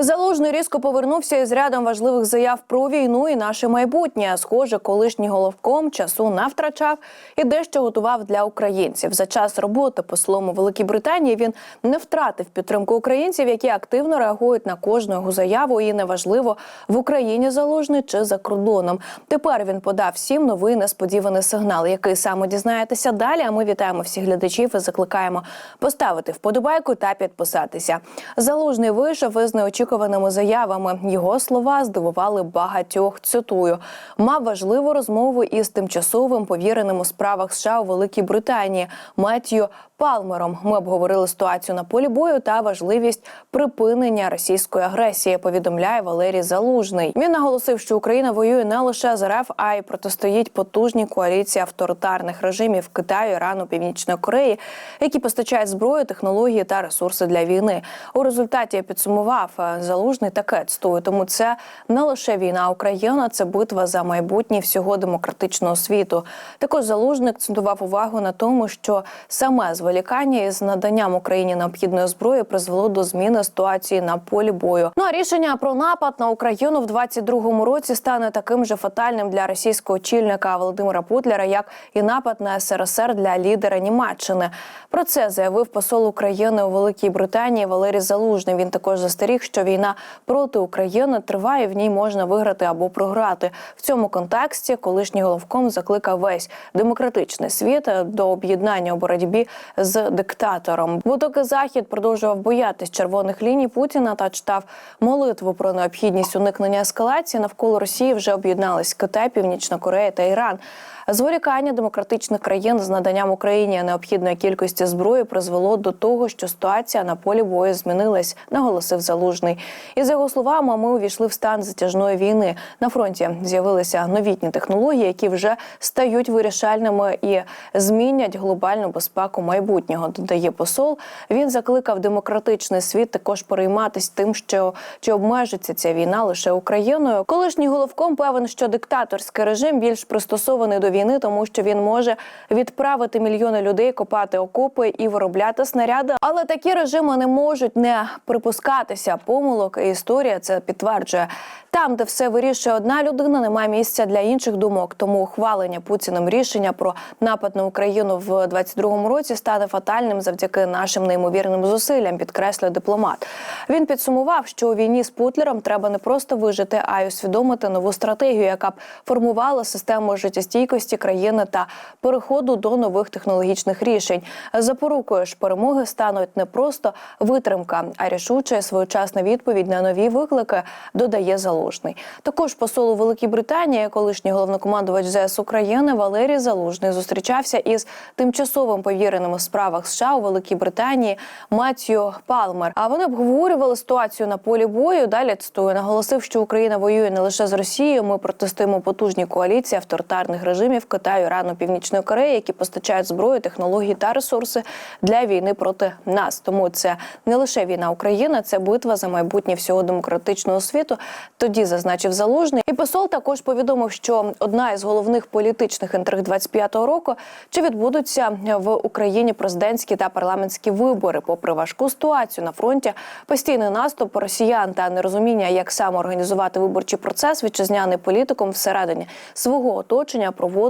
Залужний різко повернувся із рядом важливих заяв про війну і наше майбутнє. Схоже, колишній головком часу не втрачав і дещо готував для українців. За час роботи послом у Великій Британії він не втратив підтримку українців, які активно реагують на кожну його заяву. І неважливо в Україні залужний чи за кордоном. Тепер він подав всім новий несподіваний сигнал, який саме дізнаєтеся далі. А ми вітаємо всіх глядачів і закликаємо поставити вподобайку та підписатися. Залужний вийшов із неочікуваними заявами. Його слова здивували багатьох. Цитую, мав важливу розмову із тимчасовим повіреним у справах США у Великій Британії Меттью Палмером. Ми обговорили ситуацію на полі бою та важливість припинення російської агресії. Повідомляє Валерій Залужний. Він наголосив, що Україна воює не лише з РФ, а й протистоїть потужній коаліції авторитарних режимів Китаю, Ірану, Північної Кореї, які постачають зброю, технології та ресурси для війни. У результаті підсумував залужний таке цитую. Тому це не лише війна Україна, це битва за майбутнє всього демократичного світу. Також залужник акцентував увагу на тому, що саме зволікання із наданням Україні необхідної зброї призвело до зміни ситуації на полі бою. Ну а рішення про напад на Україну в 22-му році стане таким же фатальним для російського очільника Володимира Путлера, як і напад на СРСР для лідера Німеччини. Про це заявив посол України у Великій Британії Валерій Залужний. Він також застеріг, що війна проти України триває. В ній можна виграти або програти. В цьому контексті колишній головком закликав весь демократичний світ до об'єднання у боротьбі з диктатором. Бо доки захід продовжував боятись червоних ліній Путіна та читав молитву про необхідність уникнення ескалації, навколо Росії вже об'єднались Китай, Північна Корея та Іран. Зволікання демократичних країн з наданням Україні необхідної кількості зброї призвело до того, що ситуація на полі бою змінилась, наголосив залужний. І за його словами, ми увійшли в стан затяжної війни. На фронті з'явилися новітні технології, які вже стають вирішальними і змінять глобальну безпеку майбутнього. Додає посол. Він закликав демократичний світ також перейматись тим, що чи обмежиться ця війна лише Україною. Колишній головком певен, що диктаторський режим більш пристосований до війни, тому що він може відправити мільйони людей копати окопи і виробляти снаряди. Але такі режими не можуть не припускатися помилок. І історія це підтверджує. Там, де все вирішує одна людина, немає місця для інших думок. Тому ухвалення Путіним рішення про напад на Україну в 22-му році стане фатальним завдяки нашим неймовірним зусиллям. Підкреслює дипломат. Він підсумував, що у війні з Путлером треба не просто вижити, а й усвідомити нову стратегію, яка б формувала систему життєстійкості країни та переходу до нових технологічних рішень. Запорукою ж перемоги стануть не просто витримка, а рішуча своєчасна відповідь на нові виклики. Додає Залужний. Також посол у Великій Британії, колишній головнокомандувач ЗС України Валерій Залужний зустрічався із тимчасовим повіреним у справах США у Великій Британії Меттью Палмер. А вони обговорювали ситуацію на полі бою. Далі цитую, наголосив, що Україна воює не лише з Росією. Ми протистоїмо потужні коаліції авторитарних режимів Китаю, Ірану, Північної Кореї, які постачають зброю, технології та ресурси для війни проти нас. Тому це не лише війна України, це битва за майбутнє всього демократичного світу. Тоді зазначив залужний. І посол також повідомив, що одна із головних політичних інтриг 25-го року чи відбудуться в Україні президентські та парламентські вибори, попри важку ситуацію на фронті, постійний наступ росіян та нерозуміння, як саме організувати виборчий процес, вітчизняний політиком всередині свого оточення проводить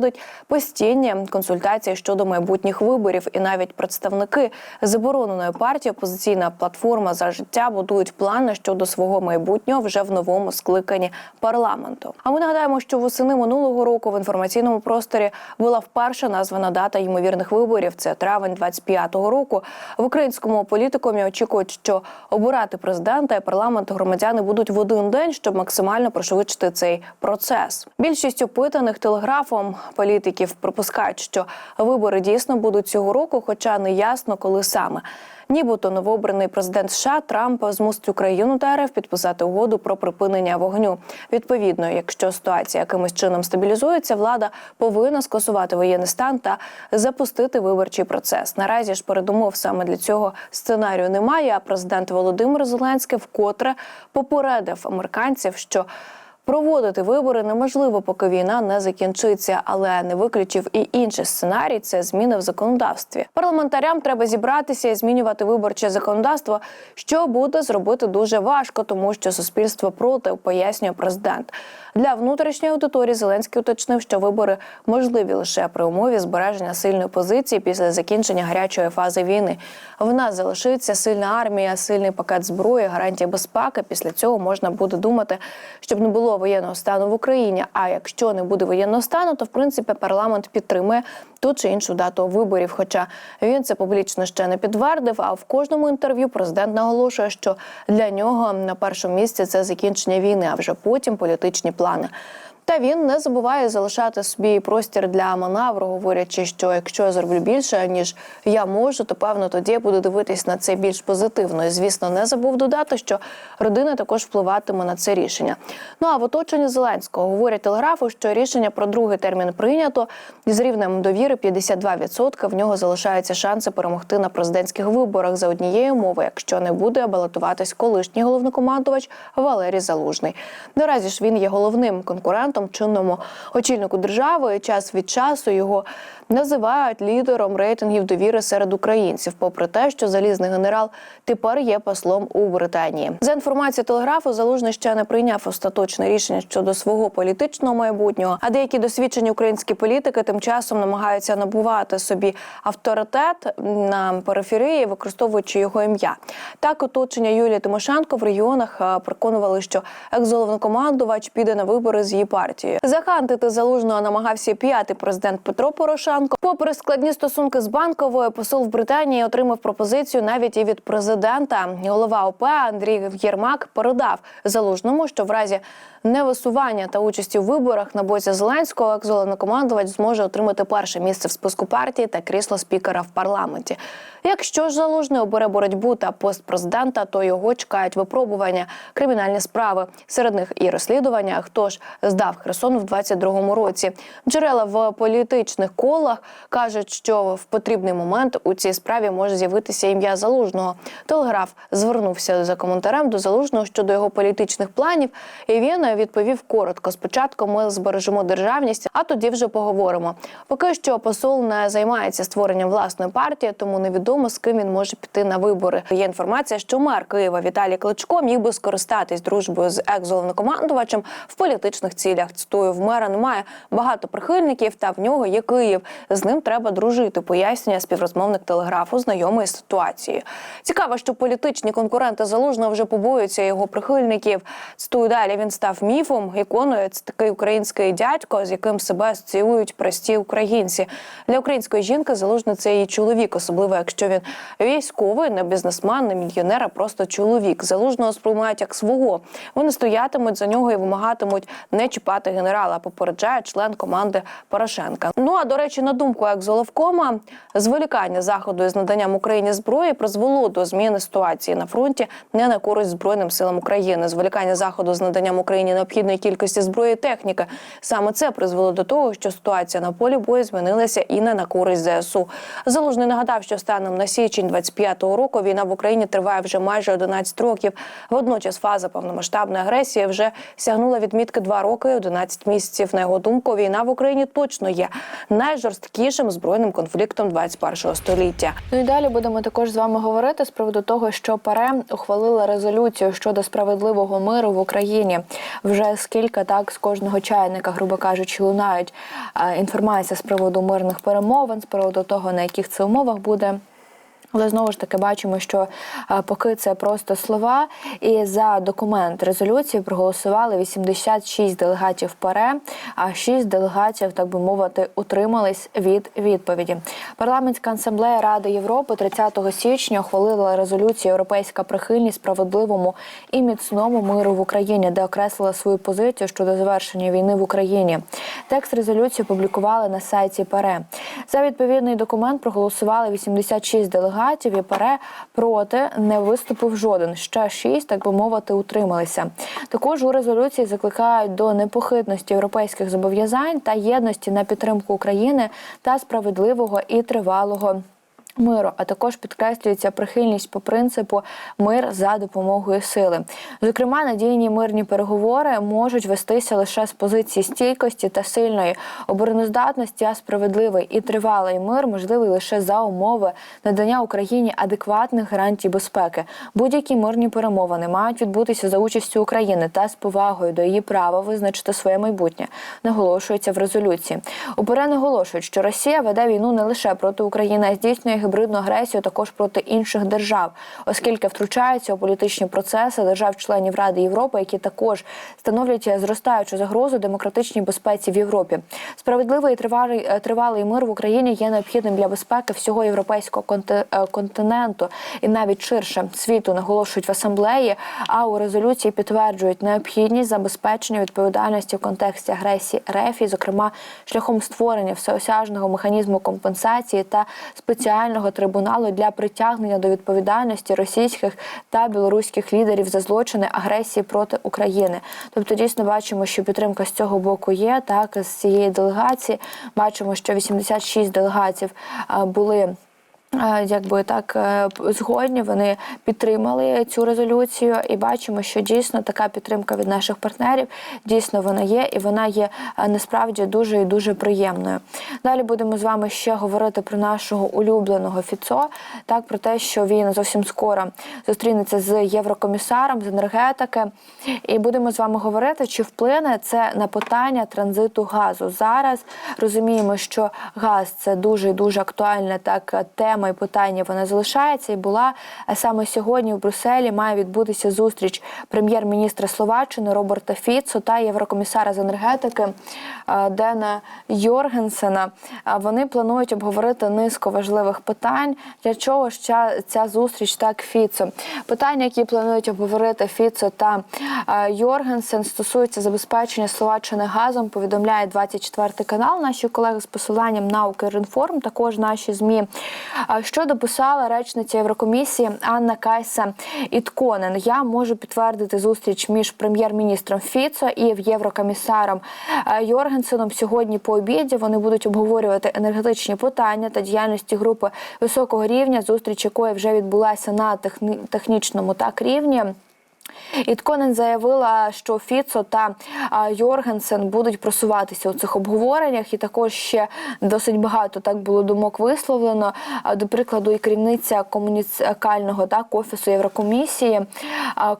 постійні консультації щодо майбутніх виборів, і навіть представники забороненої партії опозиційна платформа за життя будують плани щодо свого майбутнього вже в новому скликанні парламенту. А ми нагадаємо, що восени минулого року в інформаційному просторі була вперше названа дата ймовірних виборів. Це травень 25-го року. В українському політикумі очікують, що обирати президента і парламент громадяни будуть в один день, щоб максимально пришвидшити цей процес. Більшість опитаних телеграфом політиків припускають, що вибори дійсно будуть цього року, хоча не ясно, коли саме. Нібито новообраний президент США Трамп змусить Україну та РФ підписати угоду про припинення вогню. Відповідно, якщо ситуація якимось чином стабілізується, влада повинна скасувати воєнний стан та запустити виборчий процес. Наразі ж передумов саме для цього сценарію немає. А президент Володимир Зеленський вкотре попередив американців, що Проводити вибори неможливо, поки війна не закінчиться, але не виключив і інший сценарій це зміни в законодавстві. Парламентарям треба зібратися і змінювати виборче законодавство, що буде зробити дуже важко, тому що суспільство проти пояснює президент. Для внутрішньої аудиторії Зеленський уточнив, що вибори можливі лише при умові збереження сильної позиції після закінчення гарячої фази війни. В нас залишиться сильна армія, сильний пакет зброї, гарантія безпеки. Після цього можна буде думати, щоб не було воєнного стану в Україні. А якщо не буде воєнного стану, то в принципі парламент підтримує ту чи іншу дату виборів. Хоча він це публічно ще не підтвердив. А в кожному інтерв'ю президент наголошує, що для нього на першому місці це закінчення війни, а вже потім політичні плани. Та він не забуває залишати собі простір для маневру, говорячи, що якщо я зроблю більше ніж я можу, то певно тоді я буду дивитись на це більш позитивно. І звісно, не забув додати, що родина також впливатиме на це рішення. Ну а в оточенні Зеленського говорять телеграфу, що рішення про другий термін прийнято і з рівнем довіри 52%. В нього залишаються шанси перемогти на президентських виборах за однією умови, якщо не буде балотуватись колишній головнокомандувач Валерій Залужний. Наразі ж він є головним конкурентом чинному очільнику держави. Час від часу його називають лідером рейтингів довіри серед українців, попри те, що залізний генерал тепер є послом у Британії. За інформацією телеграфу, залужний ще не прийняв остаточне рішення щодо свого політичного майбутнього. А деякі досвідчені українські політики тим часом намагаються набувати собі авторитет на периферії, використовуючи його ім'я. Так, оточення Юлії Тимошенко в регіонах е, переконували, що екс-головнокомандувач піде на вибори з її партією. Захантити залужного намагався п'ятий президент Петро Порошенко. Попри складні стосунки з банковою, посол в Британії отримав пропозицію навіть і від президента. Голова ОП Андрій Єрмак передав залужному, що в разі невисування та участі в виборах на боці Зеленського екс-головнокомандувач зможе отримати перше місце в списку партії та крісло спікера в парламенті. Якщо ж залужний обере боротьбу та пост президента, то його чекають випробування, кримінальні справи. Серед них і розслідування, хто ж здав Херсон в 22-му році. Джерела в політичних колах кажуть, що в потрібний момент у цій справі може з'явитися ім'я залужного. Телеграф звернувся за коментарем до залужного щодо його політичних планів, і він відповів коротко: спочатку ми збережемо державність, а тоді вже поговоримо. Поки що посол не займається створенням власної партії, тому невідомо з ким він може піти на вибори. Є інформація, що мер Києва Віталій Кличко міг би скористатись дружбою з екс-головнокомандувачем в політичних цілях. Цитую, в мера немає багато прихильників, та в нього є Київ. З ним треба дружити. Пояснює співрозмовник телеграфу, знайомий з ситуацією. Цікаво, що політичні конкуренти залужного вже побоюються його прихильників. Цитую далі. Він став міфом, іконою. Це такий український дядько, з яким себе асоціюють прості українці. Для української жінки залужний це її чоловік, особливо якщо він військовий, не бізнесмен, не мільйонер, а просто чоловік. Залужного сприймають як свого. Вони стоятимуть за нього і вимагатимуть не чіпати генерала. Попереджає член команди Порошенка. Ну а до речі, на думку екс-головкома, зволікання заходу із наданням Україні зброї призвело до зміни ситуації на фронті не на користь збройним силам України. Зволікання заходу з наданням Україні необхідної кількості зброї і техніки. Саме це призвело до того, що ситуація на полі бою змінилася і не на користь ЗСУ. Залужний нагадав, що станом на січень 25-го року війна в Україні триває вже майже 11 років. Водночас фаза повномасштабної агресії вже сягнула відмітки 2 роки 11 місяців. На його думку, війна в Україні точно є найжорсткішим збройним конфліктом 21-го століття. Ну і далі будемо також з вами говорити з приводу того, що ПАРЕ ухвалила резолюцію щодо справедливого миру в Україні. Вже скільки так з кожного чайника, грубо кажучи, лунають е, інформація з приводу мирних перемовин, з приводу того, на яких це умовах буде. Але знову ж таки бачимо, що е, поки це просто слова, і за документ резолюції проголосували 86 делегатів ПАРЕ, а 6 делегатів, так би мовити, утримались від відповіді. Парламентська асамблея Ради Європи 30 січня ухвалила резолюцію Європейська прихильність справедливому і міцному миру в Україні, де окреслила свою позицію щодо завершення війни в Україні. Текст резолюції опублікували на сайті ПАРЕ. За відповідний документ проголосували 86 делегатів і ПАРЕ проти не виступив жоден. Ще шість, так би мовити, утрималися. Також у резолюції закликають до непохитності європейських зобов'язань та єдності на підтримку України та справедливого і тривалого Миру, а також підкреслюється прихильність по принципу мир за допомогою сили. Зокрема, надійні мирні переговори можуть вестися лише з позиції стійкості та сильної обороноздатності, а справедливий і тривалий мир можливий лише за умови надання Україні адекватних гарантій безпеки. Будь-які мирні перемовини мають відбутися за участю України та з повагою до її права визначити своє майбутнє. Наголошується в резолюції. УПР наголошують, що Росія веде війну не лише проти України, а здійснює гібридну агресію також проти інших держав, оскільки втручаються у політичні процеси держав-членів Ради Європи, які також становлять зростаючу загрозу демократичній безпеці в Європі. Справедливий і тривалий, е, тривалий мир в Україні є необхідним для безпеки всього європейського е, континенту і навіть ширше світу наголошують в асамблеї. А у резолюції підтверджують необхідність забезпечення відповідальності в контексті агресії РФ, і, зокрема шляхом створення всеосяжного механізму компенсації та спеціального трибуналу для притягнення до відповідальності російських та білоруських лідерів за злочини агресії проти України. Тобто, дійсно бачимо, що підтримка з цього боку є. Так з цієї делегації бачимо, що 86 делегатів були. Е, Якби так е, згодні вони підтримали цю резолюцію, і бачимо, що дійсно така підтримка від наших партнерів дійсно вона є, і вона є е, насправді дуже і дуже приємною. Далі будемо з вами ще говорити про нашого улюбленого Фіцо, так про те, що він зовсім скоро зустрінеться з єврокомісаром з енергетики, і будемо з вами говорити, чи вплине це на питання транзиту газу. Зараз розуміємо, що газ це дуже і дуже актуальна так тема і питання. Вона залишається і була е, саме сьогодні в Брюсселі. Має відбутися зустріч прем'єр-міністра Словаччини Роберта Фіцо та єврокомісара з енергетики е, Дена Йоргенсена. Е, Вони планують обговорити низку важливих питань. Для чого ж ця, зустріч так Фіцо? Питання, які планують обговорити Фіцо та Йоргенсен, стосуються забезпечення Словаччини газом. Повідомляє 24 канал. Наші колеги з посиланням на Укрінформ, також наші змі. Е, Що дописала речниця Єврокомісії Анна Кайса Ітконен. Я можу підтвердити зустріч між прем'єр-міністром Фіцо і єврокомісаром е, Йоргенсеном сьогодні по обіді. Вони будуть обговорювати енергетичні питання та діяльності групи високого рівня, зустріч якої вже відбулася на техні- технічному так рівні. Ітконен заявила, що Фіцо та Йоргенсен будуть просуватися у цих обговореннях, і також ще досить багато так було думок висловлено. До прикладу, і керівниця комунікального так офісу Єврокомісії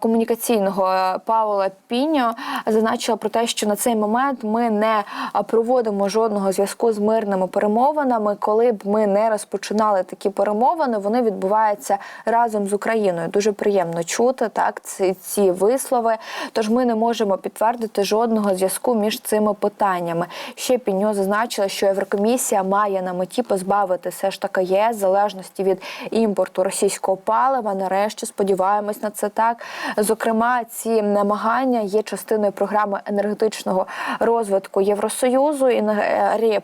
комунікаційного Паула Піньо зазначила про те, що на цей момент ми не проводимо жодного зв'язку з мирними перемовинами. Коли б ми не розпочинали такі перемовини, вони відбуваються разом з Україною. Дуже приємно чути так ці вислови. Тож ми не можемо підтвердити жодного зв'язку між цими питаннями. Ще Піньо зазначила, що Єврокомісія має на меті позбавити все ж таки ЄС залежності від імпорту російського палива. Нарешті сподіваємось на це так. Зокрема, ці намагання є частиною програми енергетичного розвитку Євросоюзу і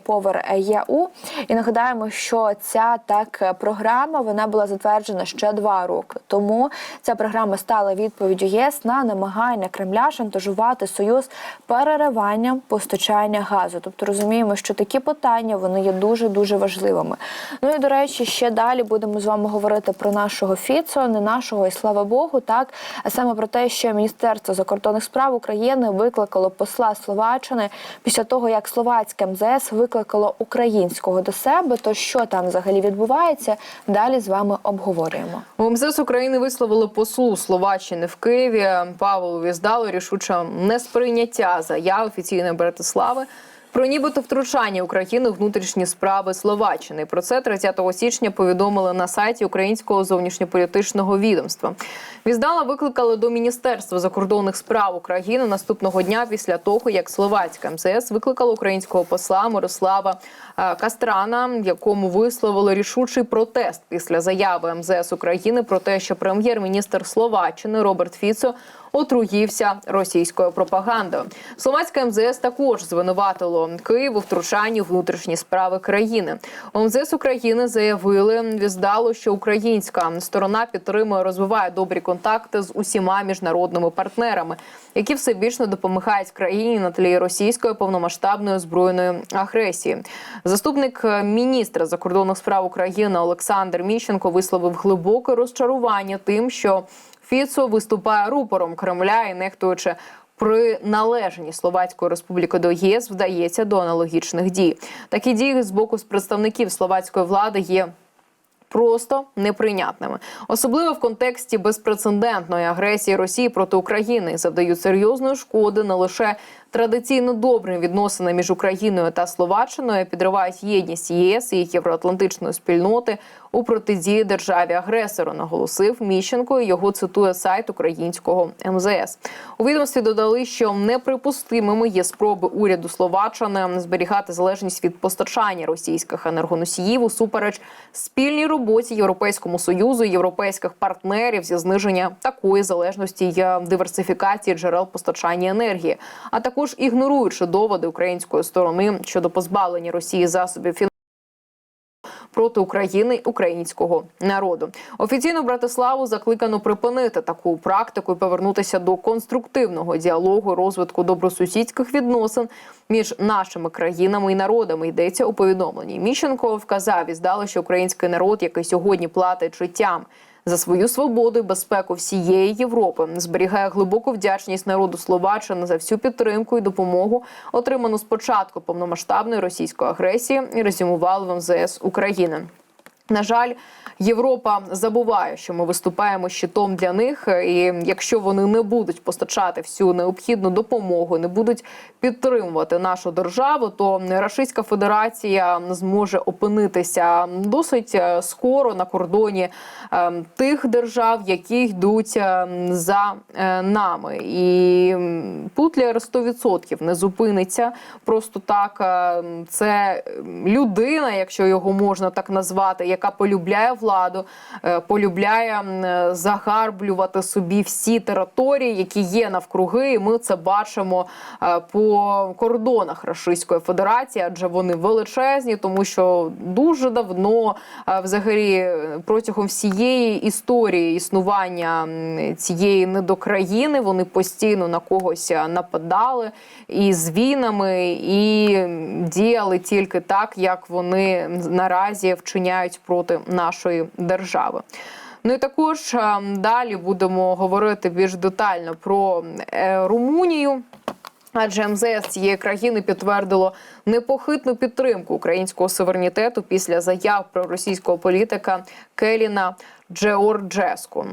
Power EU. І нагадаємо, що ця так програма вона була затверджена ще два роки. Тому ця програма стала відповіддю ЄС на намагання Кремля шантажувати союз перериванням постачання газу. Тобто розуміємо, що такі питання вони є дуже дуже важливими. Ну і до речі, ще далі будемо з вами говорити про нашого Фіцо, не нашого, і слава Богу, так а саме про те, що Міністерство закордонних справ України викликало посла Словаччини після того, як словацьке МЗС викликало українського до себе. То що там взагалі відбувається? Далі з вами обговорюємо. У МЗС України висловили послу Словаччини в Києві Павлу здало рішуче несприйняття заяв офіційної Братислави про нібито втручання України у внутрішні справи Словаччини. Про це 30 січня повідомили на сайті Українського зовнішньополітичного відомства. Віздала викликали до Міністерства закордонних справ України наступного дня після того, як словацька МЗС викликала українського посла Мирослава е, Кастрана, якому висловили рішучий протест після заяви МЗС України про те, що прем'єр-міністр Словаччини Роберт Фіцо отруївся російською пропагандою. Словацьке МЗС також звинуватило Київ у втручанні внутрішні справи країни. МЗС України заявили віздало, що українська сторона підтримує, розвиває добрі контакти з усіма міжнародними партнерами, які всебічно допомагають країні на тлі російської повномасштабної збройної агресії. Заступник міністра закордонних справ України Олександр Міщенко висловив глибоке розчарування тим, що Фіцо виступає рупором Кремля і нехтуючи при належні Словацької республіки до ЄС, вдається до аналогічних дій. Такі дії з боку з представників словацької влади є просто неприйнятними, особливо в контексті безпрецедентної агресії Росії проти України завдають серйозної шкоди не лише традиційно добрим відносинам між Україною та Словаччиною, підривають єдність ЄС і євроатлантичної спільноти у протидії державі агресору, наголосив Міщенко. Його цитує сайт українського МЗС. У відомстві додали, що неприпустимими є спроби уряду Словаччини зберігати залежність від постачання російських енергоносіїв усупереч спільній роботі Європейському союзу і європейських партнерів зі зниження такої залежності й диверсифікації джерел постачання енергії, а також ігноруючи доводи української сторони щодо позбавлення Росії засобів фінансування проти України українського народу. Офіційно Братиславу закликано припинити таку практику і повернутися до конструктивного діалогу, розвитку добросусідських відносин між нашими країнами і народами. Йдеться у повідомленні. Міщенко вказав і здало, що український народ, який сьогодні платить життям. За свою свободу і безпеку всієї Європи зберігає глибоку вдячність народу Словаччини за всю підтримку і допомогу, отриману спочатку повномасштабної російської агресії, і резюмували в МЗС України. На жаль, Європа забуває, що ми виступаємо щитом для них, і якщо вони не будуть постачати всю необхідну допомогу, не будуть підтримувати нашу державу, то Російська Федерація зможе опинитися досить е, скоро на кордоні е, тих держав, які йдуть е, за нами. І Путлер 100% не зупиниться просто так. Це людина, якщо його можна так назвати, яка полюбляє владу, е, полюбляє е, загарблювати собі всі території, які є навкруги. І ми це бачимо е, по кордонах Російської Федерації, адже вони величезні, тому що дуже давно, взагалі, протягом всієї історії існування цієї недокраїни вони постійно на когось нападали і з війнами, і діяли тільки так, як вони наразі вчиняють проти нашої держави. Ну і також е, далі будемо говорити більш детально про е, Румунію. Адже МЗС цієї країни підтвердило непохитну підтримку українського суверенітету після заяв про російського політика Келіна Джеорджеску.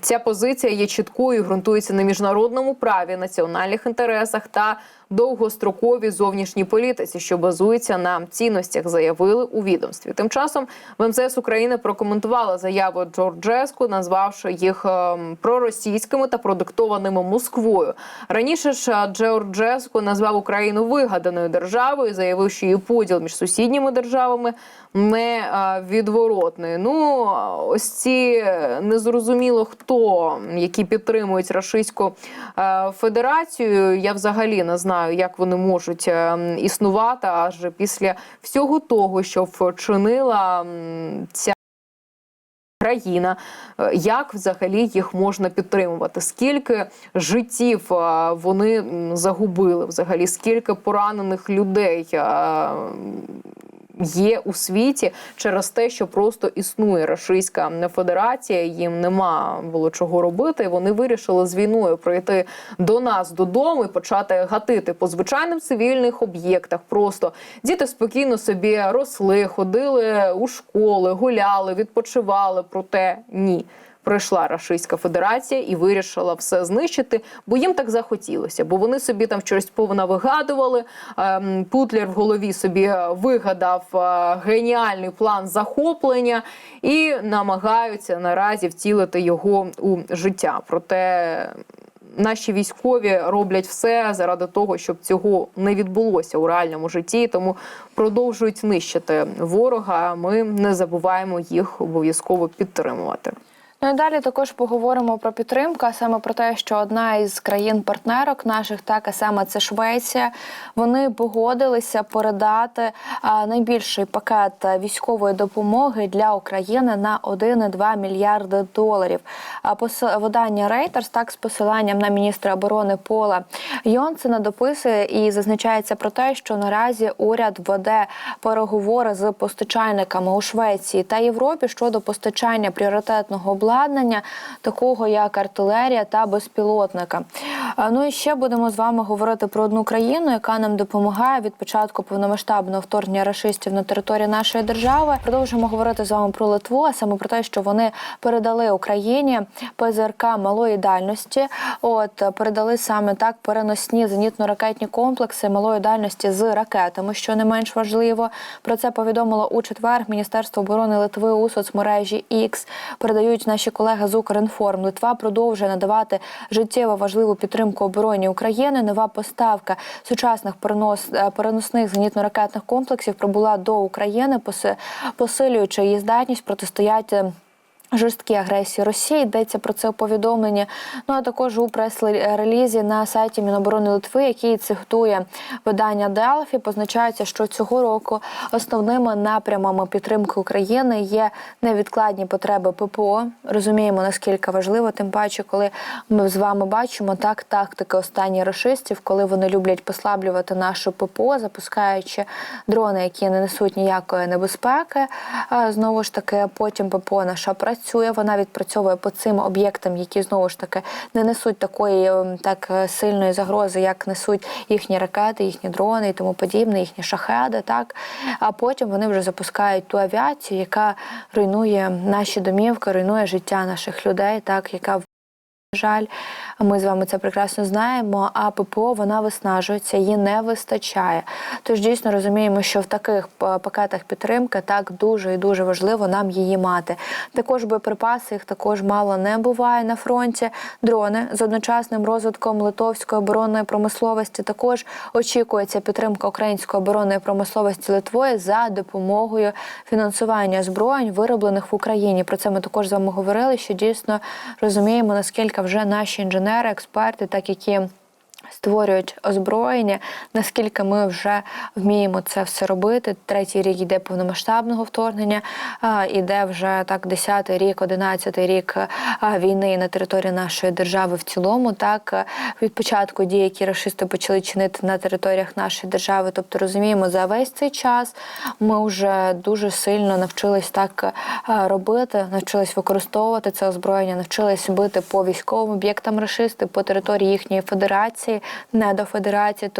Ця позиція є чіткою, і ґрунтується на міжнародному праві, національних інтересах та довгостроковій зовнішній політиці, що базується на цінностях, заявили у відомстві. Тим часом в МЗС України прокоментувала заяву Джорджеску, назвавши їх ем, проросійськими та продиктованими Москвою. Раніше ж е, Джорджеску назвав Україну вигаданою державою, заявив, що її поділ між сусідніми державами не відворотний. Ну ось ці е, незрозуміло хто, які підтримують Російську е, Федерацію. Я взагалі не знаю, як вони можуть е, існувати, аж після всього того, що вчинила ця. Країна, Е, як взагалі їх можна підтримувати? Скільки життів е, вони загубили? Взагалі, скільки поранених людей е, є у світі через те, що просто існує Російська Федерація, їм нема було чого робити. Вони вирішили з війною прийти до нас додому і почати гатити по звичайним цивільних об'єктах. Просто діти спокійно собі росли, ходили у школи, гуляли, відпочивали. Проте ні. Прийшла Російська Федерація і вирішила все знищити, бо їм так захотілося. Бо вони собі там щось повнавигадували. Ем, Путлер в голові собі вигадав е, геніальний план захоплення і намагаються наразі втілити його у життя. Проте наші військові роблять все заради того, щоб цього не відбулося у реальному житті, тому продовжують нищити ворога. Ми не забуваємо їх обов'язково підтримувати. Ну і далі також поговоримо про підтримку, а саме про те, що одна із країн-партнерок наших, так а саме це Швеція, вони погодилися передати найбільший пакет військової допомоги для України на 1,2 мільярди доларів. А видання Reuters, так з посиланням на міністра оборони Пола Йонсена дописує і зазначається про те, що наразі уряд веде переговори з постачальниками у Швеції та Європі щодо постачання пріоритетного обладнання, такого як артилерія та безпілотника. Ну і ще будемо з вами говорити про одну країну, яка нам допомагає від початку повномасштабного вторгнення рашистів на територію нашої держави. Продовжимо говорити з вами про Литву, а саме про те, що вони передали Україні ПЗРК малої дальності. От передали саме так переносні зенітно-ракетні комплекси малої дальності з ракетами, що не менш важливо. Про це повідомило у четвер Міністерство оборони Литви у соцмережі X. Передають наші колеги з Укрінформ. Литва продовжує надавати життєво важливу підтримку обороні України. Нова поставка сучасних перенос е, переносних зенітно-ракетних комплексів прибула до України, поси- посилюючи її здатність протистояти. Жорсткі агресії Росії йдеться про це у повідомленні. Ну а також у прес-релізі на сайті Міноборони Литви, який цитує видання Делфі, позначається, що цього року основними напрямами підтримки України є невідкладні потреби ППО. Розуміємо наскільки важливо, тим паче, коли ми з вами бачимо так тактики останніх рашистів, коли вони люблять послаблювати нашу ППО, запускаючи дрони, які не несуть ніякої небезпеки. А, Знову ж таки, потім ППО наша працює. Вона відпрацьовує по цим об'єктам, які знову ж таки не несуть такої ем, так е, сильної загрози, як несуть їхні ракети, їхні дрони і тому подібне, їхні шахеди. Так а потім вони вже запускають ту авіацію, яка руйнує наші домівки, руйнує життя наших людей, так яка жаль, ми з вами це прекрасно знаємо. А ППО вона виснажується, її не вистачає. Тож дійсно розуміємо, що в таких пакетах підтримки так дуже і дуже важливо нам її мати. Також боєприпаси їх також мало не буває на фронті. Дрони з одночасним розвитком литовської оборонної промисловості також очікується підтримка української оборонної промисловості Литвою за допомогою фінансування зброєнь, вироблених в Україні. Про це ми також з вами говорили. Що дійсно розуміємо, наскільки вже наші інженери, експерти, так які створюють озброєння, наскільки ми вже вміємо це все робити. Третій рік йде повномасштабного вторгнення, іде вже так десятий рік, одинадцятий рік війни на території нашої держави в цілому. Так від початку дій, які рашисти почали чинити на територіях нашої держави. Тобто розуміємо, за весь цей час ми вже дуже сильно навчились так робити, навчились використовувати це озброєння, навчились бити по військовим об'єктам рашисти по території їхньої федерації, не до федерації.